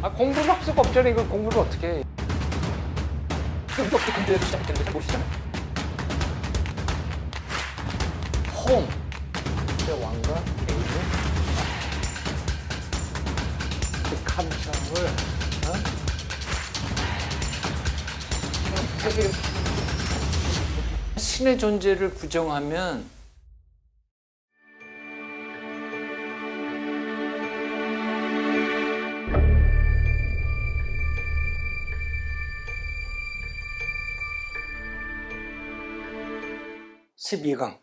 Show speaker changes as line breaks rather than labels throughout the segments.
아 공부를 할 수가 없잖아. 이걸 공부를 어떻게 해.
또 근데도 시작했다는 걸 보시잖아요.
홈. 제 왕과 개인은 그 감정을 어? 신의 존재를 부정하면 십이 강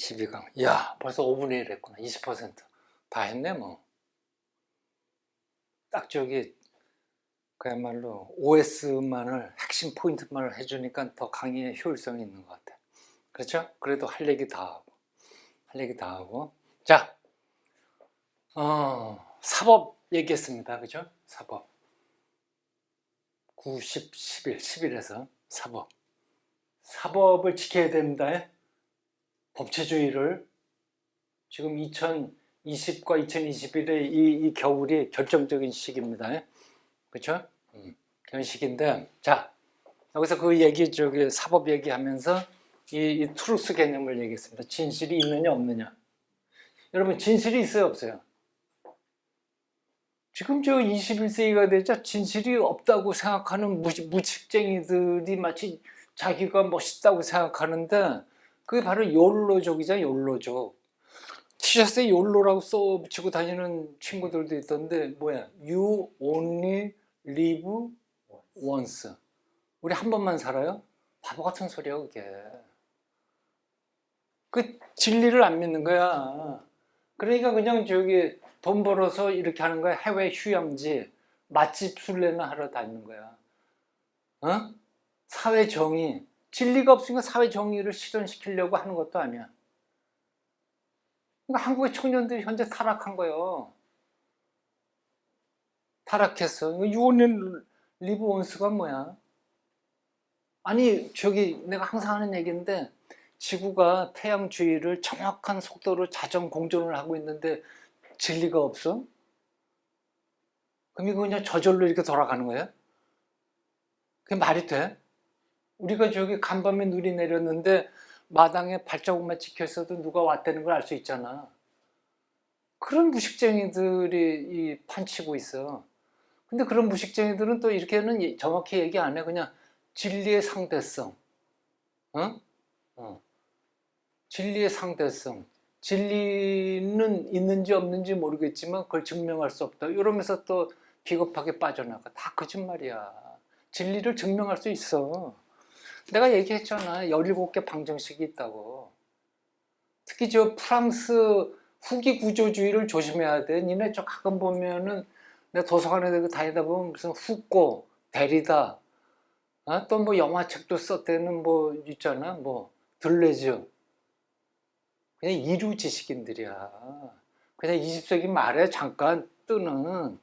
12강. 야, 벌써 5분의 1 했구나. 20%다 했네, 뭐. 딱 저기, 그야말로 OS만을, 핵심 포인트만을 해주니까 더 강의에 효율성이 있는 것 같아. 그렇죠? 그래도 할 얘기 다 하고. 할 얘기 다 하고. 자, 어, 사법 얘기했습니다. 그죠? 사법. 9, 10, 11, 11에서 사법. 사법을 지켜야 됩니다. 법치주의를 지금 2020과 2021의 이, 이 겨울이 결정적인 시기입니다. 그렇죠? 음, 그런 시기인데 자 여기서 그 얘기 저기 사법 얘기하면서 이, 이 트루스 개념을 얘기했습니다. 진실이 있느냐 없느냐. 여러분 진실이 있어요 없어요? 지금 저 21세기가 되자 진실이 없다고 생각하는 무식, 무식쟁이들이 마치 자기가 멋있다고 생각하는데 그게 바로 욜로족이잖아, 욜로족. 티셔츠에 욜로라고 써 붙이고 다니는 친구들도 있던데, 뭐야, you only live once. 우리 한 번만 살아요? 바보 같은 소리야, 그게. 그 진리를 안 믿는 거야. 그러니까 그냥 저기 돈 벌어서 이렇게 하는 거야. 해외 휴양지, 맛집 순례나 하러 다니는 거야. 어? 사회 정의. 진리가 없으니까 사회 정의를 실현시키려고 하는 것도 아니야. 그러니까 한국의 청년들이 현재 타락한 거예요. 타락했어. 유언인 리브 원스가 뭐야? 아니 저기 내가 항상 하는 얘기인데 지구가 태양 주위를 정확한 속도로 자전 공전을 하고 있는데 진리가 없어? 그럼 이거 그냥 저절로 이렇게 돌아가는 거야? 그게 말이 돼? 우리가 저기 간밤에 눈이 내렸는데 마당에 발자국만 찍혀 있어도 누가 왔다는 걸 알 수 있잖아. 그런 무식쟁이들이 이 판치고 있어. 근데 그런 무식쟁이들은 또 이렇게는 예- 정확히 얘기 안 해. 그냥 진리의 상대성. 어? 어. 진리의 상대성. 진리는 있는지 없는지 모르겠지만 그걸 증명할 수 없다. 이러면서 또 비겁하게 빠져나가. 다 거짓말이야. 진리를 증명할 수 있어. 내가 얘기했잖아. 17개 방정식이 있다고. 특히 저 프랑스 후기 구조주의를 조심해야 돼. 니네 저 가끔 보면은 내가 도서관에 다니다 보면 무슨 후꼬, 데리다, 어? 또뭐 영화책도 썼대는 뭐 있잖아. 뭐 들레즈. 그냥 이루 지식인들이야. 그냥 20세기 말에 잠깐 뜨는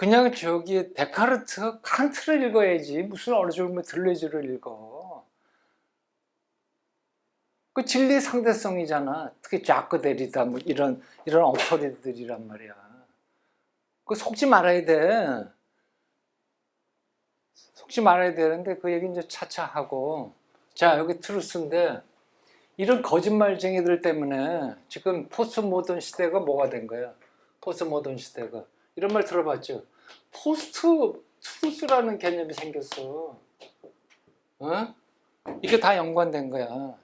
그냥 저기 데카르트, 칸트를 읽어야지 무슨 어느 정도 들레즈를 읽어. 그 진리 상대성이잖아. 특히 자크 데리다 뭐 이런 이런 어터리들이란 말이야. 그 속지 말아야 돼. 속지 말아야 되는데 그 얘기 이제 차차 하고 자 여기 트루스인데 이런 거짓말쟁이들 때문에 지금 포스트 모던 시대가 뭐가 된 거야? 포스트 모던 시대가 이런 말 들어봤죠? 포스트 트루스라는 개념이 생겼어. 어? 이게 다 연관된 거야.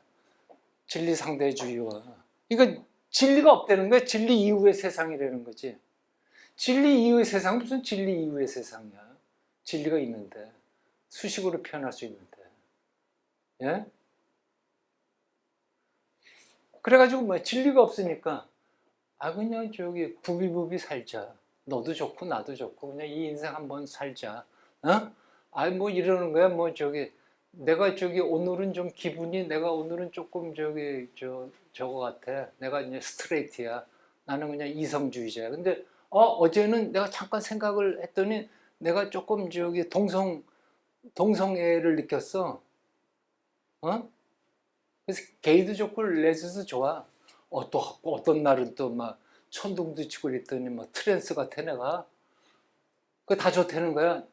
진리 상대주의와. 이거 진리가 없다는 거야. 진리 이후의 세상이라는 거지. 진리 이후의 세상 무슨 진리 이후의 세상이야. 진리가 있는데 수식으로 표현할 수 있는데. 예? 그래가지고 뭐 진리가 없으니까 아 그냥 저기 부비부비 살자. 너도 좋고 나도 좋고 그냥 이 인생 한번 살자. 어? 아니 뭐 이러는 거야. 뭐 저기 내가 저기 오늘은 좀 기분이 내가 오늘은 조금 저기 저 저거 같아. 내가 이제 스트레이트야. 나는 그냥 이성주의자야. 근데 어 어제는 내가 잠깐 생각을 했더니 내가 조금 저기 동성 동성애를 느꼈어. 어? 그래서 게이도 좋고 레즈도 좋아. 어, 또 어떤 날은 또 막 천둥도 치고 그랬더니 뭐 트랜스 같아 내가. 그거 다 좋다는 거야.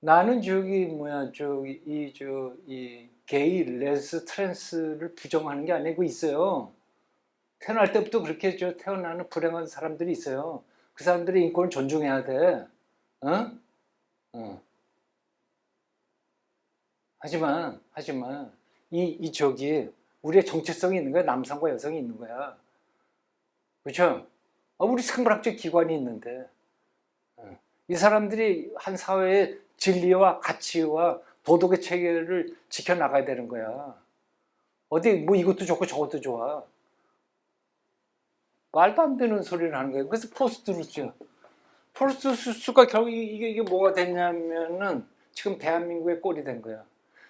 나는 저기 뭐야 저기 이저 이 게이 레스 트랜스를 부정하는 게 아니고 있어요. 태어날 때부터 그렇게 저 태어나는 불행한 사람들이 있어요. 그 사람들의 인권을 존중해야 돼. 어? 어. 하지만 하지만 이, 이 저기 우리의 정체성이 있는 거야. 남성과 여성이 있는 거야. 그렇죠? 아, 우리 생물학적 기관이 있는데 어. 이 사람들이 한 사회의 진리와 가치와 도덕의 체계를 지켜나가야 되는 거야. 어디 뭐 이것도 좋고 저것도 좋아. 말도 안 되는 소리를 하는 거예요. 그래서 포스트루스야. 포스트루스가 결국 이게, 이게 뭐가 됐냐면은 지금 대한민국의 꼴이 된 거야.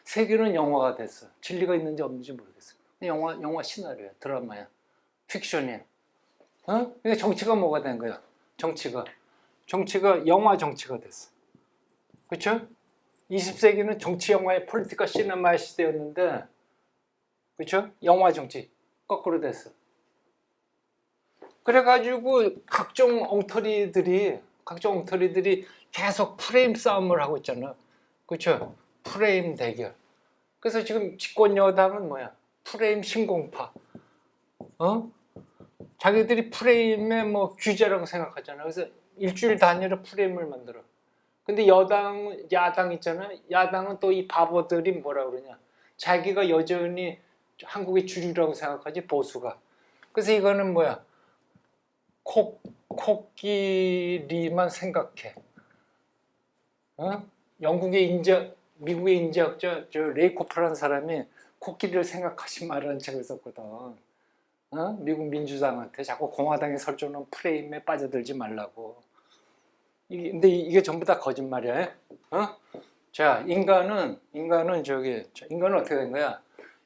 세계는 영화가 됐어. 진리가 있는지 없는지 모르겠어. 영화, 영화 시나리오야. 드라마야. 픽션이야. 어? 그러니까 정치가 뭐가 된 거야? 정치가. 정치가 영화 정치가 됐어. 그렇죠? 20세기는 정치 영화의 폴리티카 시네마의 시대였는데 그렇죠? 영화 정치 거꾸로 됐어. 그래가지고 각종 엉터리들이 각종 엉터리들이 계속 프레임 싸움을 하고 있잖아. 그렇죠? 프레임 대결. 그래서 지금 집권 여당은 뭐야? 프레임 신공파. 어? 자기들이 프레임의 뭐 규제라고 생각하잖아. 그래서 일주일 단위로 프레임을 만들어. 근데 여당, 야당 있잖아. 야당은 또 이 바보들이 뭐라 그러냐. 자기가 여전히 한국의 주류라고 생각하지 보수가. 그래서 이거는 뭐야? 코, 코끼리만 생각해. 어? 영국의 인재, 미국의 인재학자 저 레이코프라는 사람이 코끼리를 생각하지 말라는 책을 썼거든. 어? 미국 민주당한테 자꾸 공화당에 설정한 프레임에 빠져들지 말라고. 이게, 근데 이게 전부 다 거짓말이야. 어? 자, 인간은 인간은 저기 자, 인간은 어떻게 된 거야?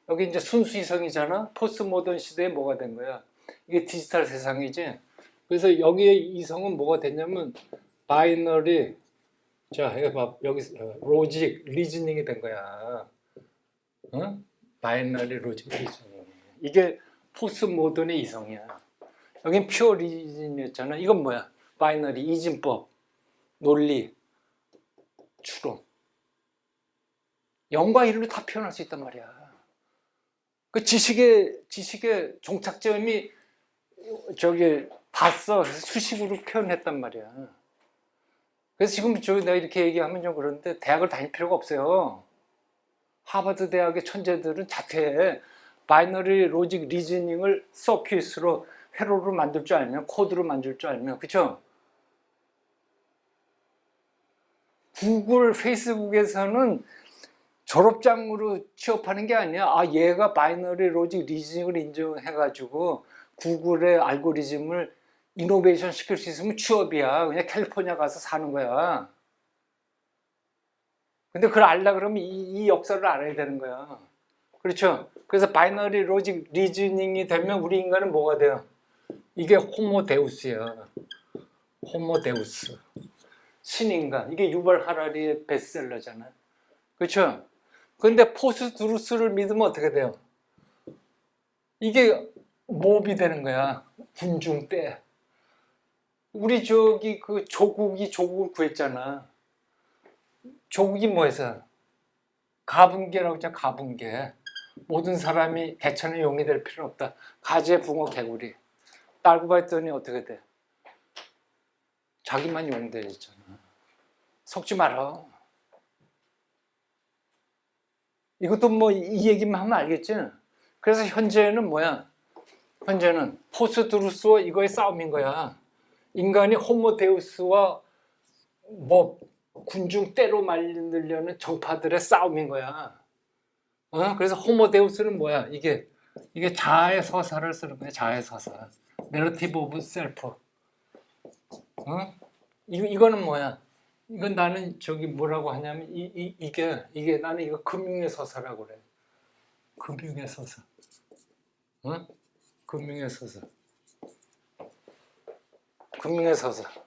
여기 이제 순수 이성이잖아. 포스트 모던 시대에 뭐가 된 거야? 이게 디지털 세상이지. 그래서 여기에 이성은 뭐가 됐냐면 바이너리 자, 봐. 여기 어, 로직 리즈닝이 된 거야. 어? 바이너리 로직 리즈닝. 이게 포스트 모던의 이성이야. 여긴 퓨어 리즈닝이었잖아. 이건 뭐야? 바이너리 이진법, 논리, 추론. 영과 일로 다 표현할 수 있단 말이야. 그 지식의 지식의 종착점이 저기 봤어. 수식으로 표현했단 말이야. 그래서 지금 저 내가 이렇게 얘기하면 좀 그런데 대학을 다닐 필요가 없어요. 하버드 대학의 천재들은 자퇴해 바이너리 로직 리즈닝을 서킷으로 회로로 만들 줄 알면 코드로 만들 줄 알면 그쵸? 구글, 페이스북에서는 졸업장으로 취업하는 게 아니야. 아, 얘가 바이너리 로직 리즈닝을 인정해가지고 구글의 알고리즘을 이노베이션 시킬 수 있으면 취업이야. 그냥 캘리포니아 가서 사는 거야. 근데 그걸 알라 그러면 이, 이 역사를 알아야 되는 거야. 그렇죠? 그래서 바이너리 로직 리즈닝이 되면 우리 인간은 뭐가 돼요? 이게 호모 데우스야. 호모 데우스. 신인간. 이게 유발 하라리의 베스트셀러잖아. 그렇죠? 근데 포스트루스를 믿으면 어떻게 돼요? 이게 몹이 되는 거야. 군중 때. 우리 저기 그 조국이 조국을 구했잖아. 조국이 뭐 해서? 가분개라고 했잖아. 가분개. 모든 사람이 대천의 용이 될 필요 없다. 가재, 붕어, 개구리. 딸고 봤더니 어떻게 돼? 자기만 용되잖아. 속지 마라. 이것도 뭐 이 얘기만 하면 알겠지? 그래서 현재는 뭐야? 현재는 포스트루스와 이거의 싸움인 거야. 인간이 호모데우스와 뭐 군중 때로 말리려는 정파들의 싸움인 거야. 어? 그래서 호모데우스는 뭐야? 이게 이게 자아의 서사를 쓰는 거야. 자아의 서사. 내러티브 오브 셀프. 어? 이 이거는 뭐야? 이건 나는 저기 뭐라고 하냐면 이, 이 이게 이게 나는 이거 금융의 서사라고 그래. 금융의 서사. 어? 금융의 서사. 금융의 서사.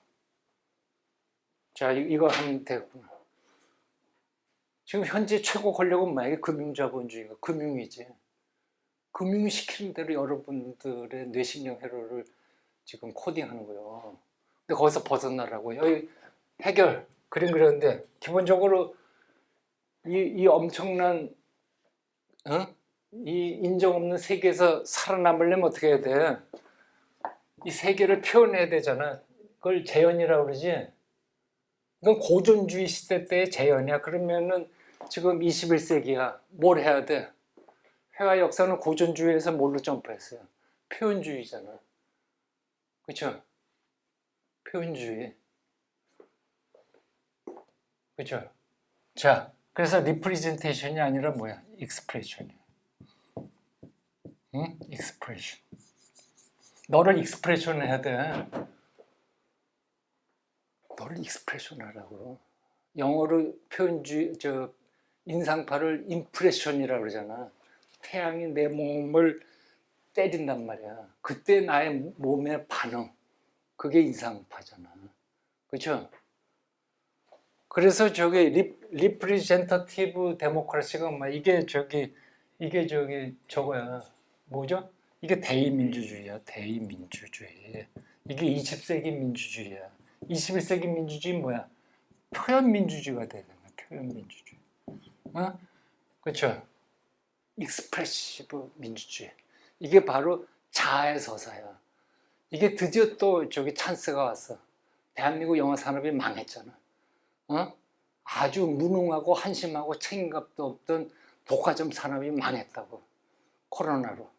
자, 이- 이거 하면 되구나. 지금 현재 최고 권력은? 이게 금융자본주의가 금융이지. 금융시키는 대로 여러분들의 뇌신경 회로를 지금 코딩하는 거예요. 근데 거기서 벗어나라고 여기 해결 그림 그렸는데 기본적으로 이, 이 엄청난 어? 이 인정 없는 세계에서 살아남으려면 어떻게 해야 돼? 이 세계를 표현해야 되잖아. 그걸 재현이라고 그러지. 이건 고전주의 시대 때의 재현이야. 그러면은 지금 21세기야. 뭘 해야 돼? 회화 역사는 고전주의에서 뭘로 점프했어요? 표현주의잖아. 그렇죠? 표현주의. 그렇죠? 자, 그래서 리프레젠테이션이 아니라 뭐야? 익스프레션이야. 응? 익스프레션. 너를 익스프레션 해야 돼. 너를 익스프레션 하라고. 영어로 표현주의 저 인상파를 임프레션이라고 그러잖아. 태양이 내 몸을 때린단 말이야. 그때 나의 몸의 반응. 그게 인상파잖아. 그렇죠? 그래서 리, 리프리젠터티브 데모크라시가 막 이게 저기 이게 저기 저거야. 뭐죠? 이게 대의민주주의야. 대의민주주의. 이게 20세기 민주주의야. 21세기 민주주의 뭐야? 표현민주주의가 되는 거야. 표현민주주의. 어? 그렇죠? 익스프레시브 민주주의. 이게 바로 자아의 서사야. 이게 드디어 또 저기 찬스가 왔어. 대한민국 영화 산업이 망했잖아. 어? 아주 무능하고 한심하고 책임감도 없던 독화점 산업이 망했다고. 코로나로.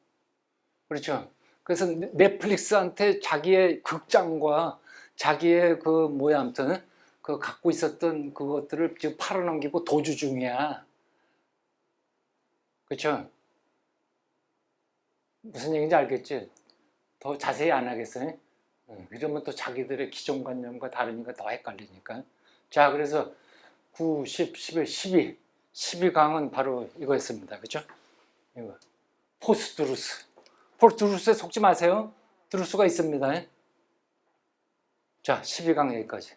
그렇죠? 그래서 넷플릭스한테 자기의 극장과 자기의 그 뭐야 아무튼 그 갖고 있었던 그것들을 지금 팔아넘기고 도주 중이야. 그렇죠? 무슨 얘기인지 알겠지? 더 자세히 안 하겠어요? 응, 이러면 또 자기들의 기존관념과 다르니까 더 헷갈리니까. 자, 그래서 9, 10, 11, 12. 12강은 바로 이거였습니다. 그죠? 이거. 포스트루스. 포스트루스에 속지 마세요. 수가 있습니다. 자, 12강 여기까지.